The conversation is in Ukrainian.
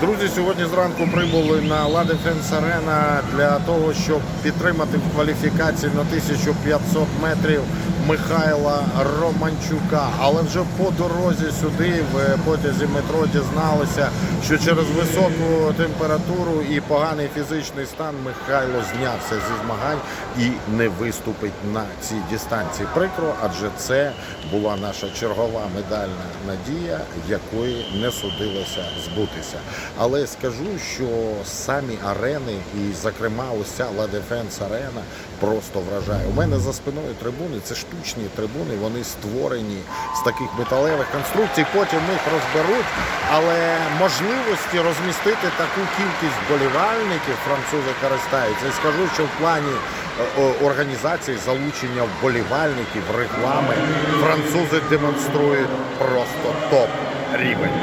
Друзі, сьогодні зранку прибули на La Defense Arena для того, щоб підтримати в кваліфікації на 1500 метрів Михайла Романчука. Але вже по дорозі сюди, в потязі метро, дізналися, що через високу температуру і поганий фізичний стан Михайло знявся зі змагань і не виступить на цій дистанції. Прикро, адже це була наша чергова медальна надія, якої не судилося збутися. Але скажу, що самі арени, і, зокрема, ось ця La Defense Arena просто вражає. У мене за спиною трибуни це штучні трибуни, вони створені з таких металевих конструкцій. Потім їх розберуть. Але можливості розмістити таку кількість болівальників французи користаються. І скажу, що в плані е, організації залучення вболівальників, реклами французи демонструють просто топ рівень.